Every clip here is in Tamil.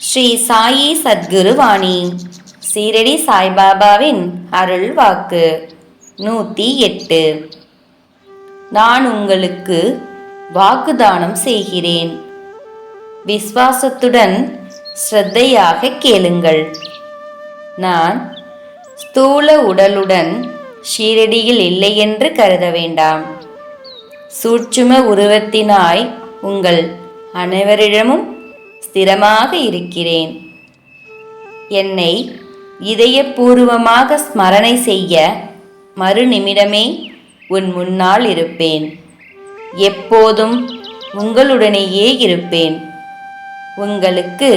ஸ்ரீ சாயி சத்குரு வாணி சீரடி சாய்பாபாவின் அருள் வாக்கு. நூற்றி எட்டு. நான் உங்களுக்கு வாக்குதானம் செய்கிறேன். விஸ்வாசத்துடன் ஸ்ரத்தையாக கேளுங்கள். நான் ஸ்தூல உடலுடன் ஷீரடியில் இல்லை என்று கருத வேண்டாம். சூட்சும உருவத்தினாய் உங்கள் அனைவரிடமும் ஸ்திரமாக இருக்கிறேன். என்னை இதயபூர்வமாக ஸ்மரணை செய்ய மறுநிமிடமே உன் முன்னால் இருப்பேன். எப்போதும் உங்களுடனேயே இருப்பேன். உங்களுக்கு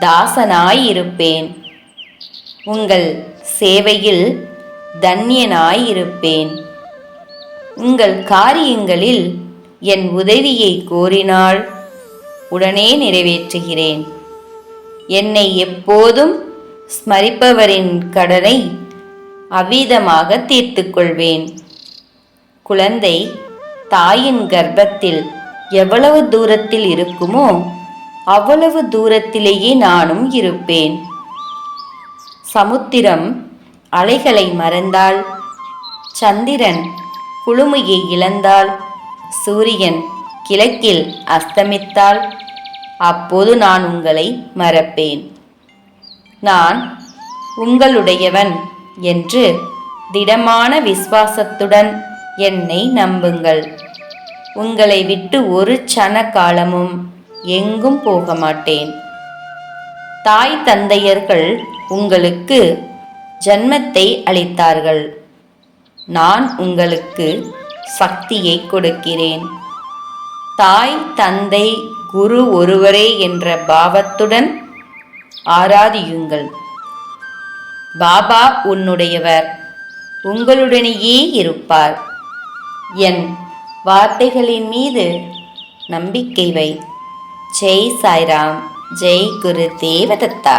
தாசனாய் இருப்பேன் உங்கள் சேவையில் தன்யனாய் இருப்பேன் உங்கள் காரியங்களில் என் உதவியை கோரினால் உடனே நிறைவேற்றுகிறேன். என்னை எப்போதும் ஸ்மரிப்பவரின் கடனை அவ்விதமாக தீர்த்து கொள்வேன் குழந்தை தாயின் கர்ப்பத்தில் எவ்வளவு தூரத்தில் இருக்குமோ அவ்வளவு தூரத்திலேயே நானும் இருப்பேன். சமுத்திரம் அலைகளை மறந்தால் சந்திரன் குளுமையை இழந்தால் சூரியன் கிழக்கில் அஸ்தமித்தால் அப்போது நான் உங்களை மறப்பேன். நான் உங்களுடையவன் என்று திடமான விசுவாசத்துடன் என்னை நம்புங்கள். உங்களை விட்டு ஒரு சன காலமும் எங்கும் போக மாட்டேன் தாய் தந்தையர்கள் உங்களுக்கு ஜன்மத்தை அளித்தார்கள். நான் உங்களுக்கு சக்தியை கொடுக்கிறேன். தாய் தந்தை குரு ஒருவரே என்ற பாவத்துடன் ஆராதியுங்கள். பாபா உன்னுடையவர் உங்களுடனேயே இருப்பார். என் வார்த்தைகளின் மீது நம்பிக்கை வை. ஜெய் சாய்ராம் ஜெய் குரு தேவதத்தா.